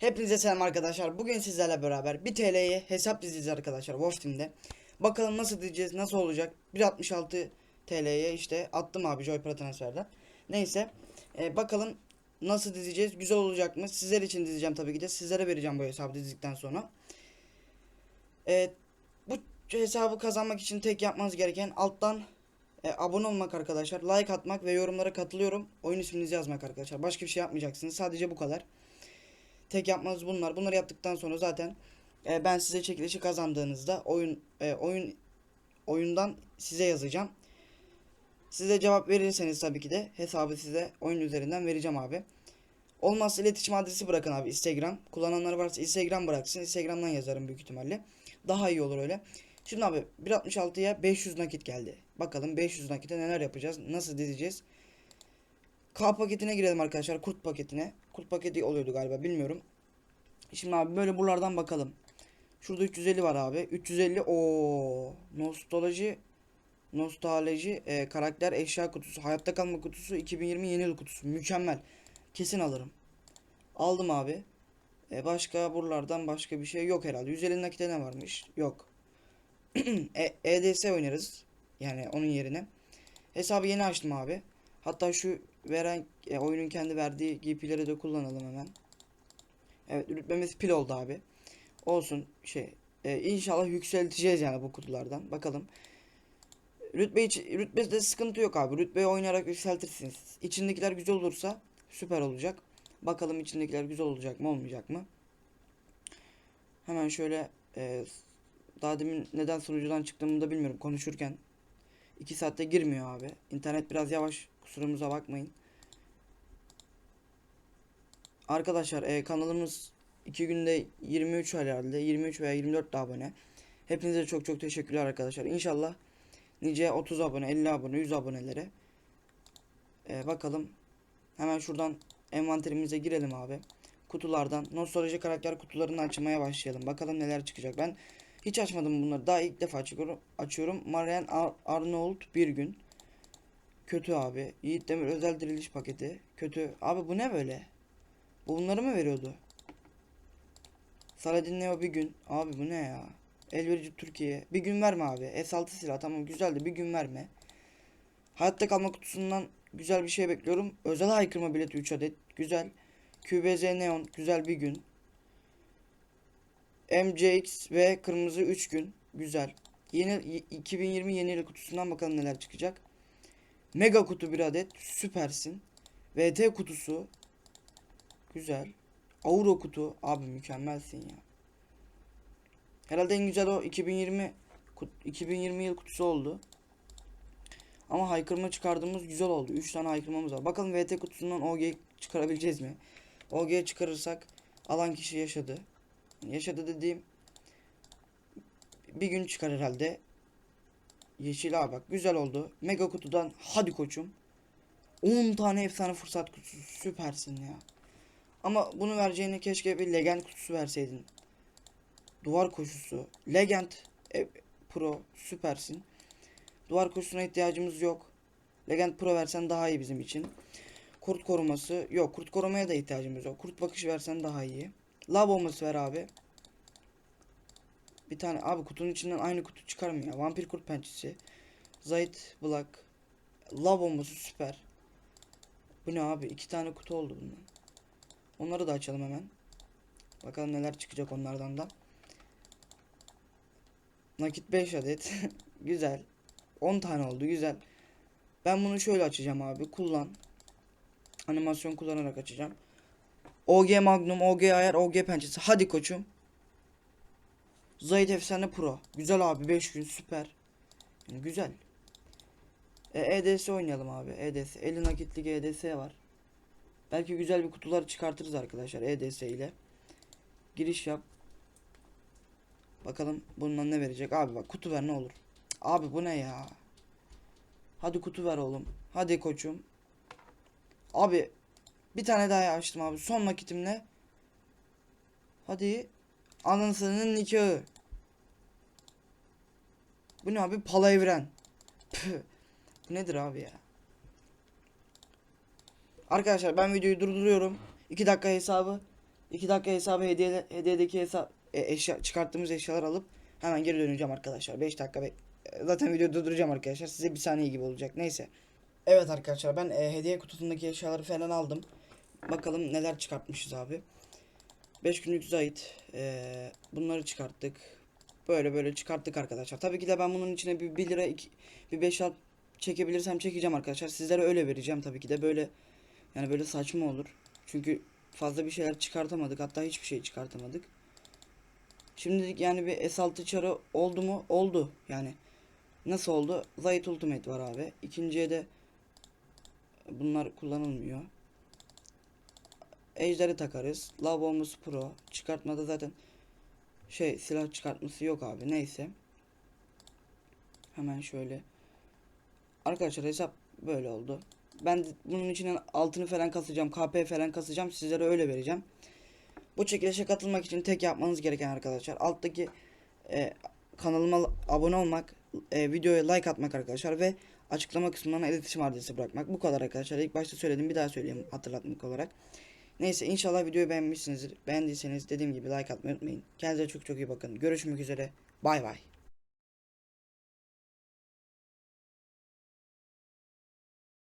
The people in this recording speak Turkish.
Hepinize selam arkadaşlar. Bugün sizlerle beraber 1 TL'ye hesap dizeceğiz arkadaşlar Wolf Team'de. Bakalım nasıl diyeceğiz, nasıl olacak? 1.66 TL'ye işte attım abi Joy Para transferden. Neyse, e, bakalım nasıl dizeceğiz? Güzel olacak mı? Sizler için dizeceğim tabii ki de. Sizlere vereceğim bu hesabı dizdikten sonra. E, bu hesabı kazanmak için tek yapmanız gereken alttan e, abone olmak arkadaşlar, like atmak ve yorumlara katılıyorum. Oyun isminizi yazmak arkadaşlar. Başka bir şey yapmayacaksınız. Sadece bu kadar. Tek yapmanız bunlar. Bunları yaptıktan sonra zaten e, ben size çekilişi kazandığınızda oyun e, oyun oyundan size yazacağım. Size cevap verirseniz tabii ki de hesabı size oyun üzerinden vereceğim abi. Olmazsa iletişim adresi bırakın abi Instagram. Kullananlar varsa Instagram bıraksın. Instagram'dan yazarım büyük ihtimalle. Daha iyi olur öyle. Şimdi abi 1.66'ya 500 nakit geldi. Bakalım 500 nakite neler yapacağız? Nasıl dizeceğiz? K paketine girelim arkadaşlar. Kurt paketine. Kurt paketi oluyordu galiba bilmiyorum. Şimdi abi böyle buralardan bakalım. Şurada 350 var abi. 350 o nostalji nostalji e, karakter eşya kutusu, hayatta kalma kutusu, 2020 yeni yıl kutusu. Mükemmel. Kesin alırım. Aldım abi. E, başka buralardan başka bir şey yok herhalde. 150 nakite ne varmış? Yok. e, EDS oynarız. Yani onun yerine. Hesabı yeni açtım abi. Hatta şu veren e, oyunun kendi verdiği GP'leri de kullanalım hemen. Evet rütbemiz pil oldu abi. Olsun şey e, inşallah yükselteceğiz yani bu kutulardan. Bakalım. Rütbe hiç, rütbede sıkıntı yok abi. Rütbeyi oynayarak yükseltirsiniz. İçindekiler güzel olursa süper olacak. Bakalım içindekiler güzel olacak mı olmayacak mı? Hemen şöyle e, daha demin neden sunucudan çıktığımı da bilmiyorum konuşurken. 2 saatte girmiyor abi. İnternet biraz yavaş. Kusurumuza bakmayın. Arkadaşlar e, kanalımız 2 günde 23 herhalde. 23 veya 24 de abone. Hepinize çok çok teşekkürler arkadaşlar. İnşallah nice 30 abone, 50 abone, 100 abonelere. E, bakalım. Hemen şuradan envanterimize girelim abi. Kutulardan nostalji karakter kutularını açmaya başlayalım. Bakalım neler çıkacak. Ben hiç açmadım bunları. Daha ilk defa açıyorum. açıyorum. Marian Ar- Arnold bir gün. Kötü abi. Yiğit Demir özel diriliş paketi. Kötü. Abi bu ne böyle? Bu bunları mı veriyordu? Saladin Neo bir gün. Abi bu ne ya? Elverici Türkiye. Bir gün verme abi. S6 silah tamam güzeldi. Bir gün verme. Hayatta kalma kutusundan güzel bir şey bekliyorum. Özel haykırma bileti 3 adet. Güzel. QBZ Neon. Güzel bir gün. MCX ve kırmızı 3 gün. Güzel. Yeni 2020 yeni yıl kutusundan bakalım neler çıkacak. Mega kutu bir adet. Süpersin. VT kutusu. Güzel. Auro kutu. Abi mükemmelsin ya. Herhalde en güzel o 2020 kut- 2020 yıl kutusu oldu. Ama haykırma çıkardığımız güzel oldu. 3 tane haykırmamız var. Bakalım VT kutusundan OG çıkarabileceğiz mi? OG çıkarırsak alan kişi yaşadı. Yaşadı dediğim bir gün çıkar herhalde. Yeşil abi bak güzel oldu. Mega kutudan hadi koçum. 10 tane efsane fırsat kutusu süpersin ya. Ama bunu vereceğine keşke bir legend kutusu verseydin. Duvar koşusu. Legend e, Pro süpersin. Duvar koşusuna ihtiyacımız yok. Legend Pro versen daha iyi bizim için. Kurt koruması yok. Kurt korumaya da ihtiyacımız yok. Kurt bakışı versen daha iyi. Lav bombası ver abi. Bir tane abi kutunun içinden aynı kutu çıkarmıyor. ya. Vampir kurt pençesi. Zayt Black. Lav bombası süper. Bu ne abi? İki tane kutu oldu bundan. Onları da açalım hemen. Bakalım neler çıkacak onlardan da. Nakit 5 adet. güzel. 10 tane oldu. Güzel. Ben bunu şöyle açacağım abi. Kullan. Animasyon kullanarak açacağım. OG Magnum, OG Ayar, OG pençesi. Hadi koçum. Zayt Efsane Pro. Güzel abi 5 gün süper. Yani güzel. E, EDS oynayalım abi. EDS. 50 nakitlik EDS var. Belki güzel bir kutular çıkartırız arkadaşlar EDS ile. Giriş yap. Bakalım bundan ne verecek. Abi bak kutu ver ne olur. Abi bu ne ya? Hadi kutu ver oğlum. Hadi koçum. Abi bir tane daha açtım abi. Son nakitimle. Hadi. Anasının nikahı. Bu ne abi? Palavren. Püh. Bu nedir abi ya? Arkadaşlar ben videoyu durduruyorum. 2 dakika hesabı 2 dakika hesabı hediye hediyedeki hesap e, eşya çıkarttığımız eşyalar alıp hemen geri döneceğim arkadaşlar. 5 dakika bek e, zaten videoyu durduracağım arkadaşlar. Size bir saniye gibi olacak. Neyse. Evet arkadaşlar ben e, hediye kutusundaki eşyaları falan aldım. Bakalım neler çıkartmışız abi. 5 günlük zayit. E, bunları çıkarttık. Böyle böyle çıkarttık arkadaşlar. Tabii ki de ben bunun içine bir 1 lira iki, bir 5 at çekebilirsem çekeceğim arkadaşlar. Sizlere öyle vereceğim tabii ki de böyle yani böyle saçma olur. Çünkü fazla bir şeyler çıkartamadık. Hatta hiçbir şey çıkartamadık. Şimdilik yani bir S6 çarı oldu mu? Oldu. Yani nasıl oldu? Zayit Ultimate var abi. İkinciye de bunlar kullanılmıyor. Ejder'i takarız. Lavabomuz Pro. Çıkartmada zaten şey silah çıkartması yok abi. Neyse. Hemen şöyle. Arkadaşlar hesap böyle oldu. Ben bunun içine altını falan kasacağım. KP falan kasacağım. Sizlere öyle vereceğim. Bu çekilişe katılmak için tek yapmanız gereken arkadaşlar. Alttaki e, kanalıma abone olmak, e, videoya like atmak arkadaşlar ve açıklama kısmına iletişim adresi bırakmak. Bu kadar arkadaşlar. İlk başta söyledim bir daha söyleyeyim hatırlatmak olarak. Neyse inşallah videoyu beğenmişsinizdir. Beğendiyseniz dediğim gibi like atmayı unutmayın. Kendinize çok çok iyi bakın. Görüşmek üzere. Bay bay.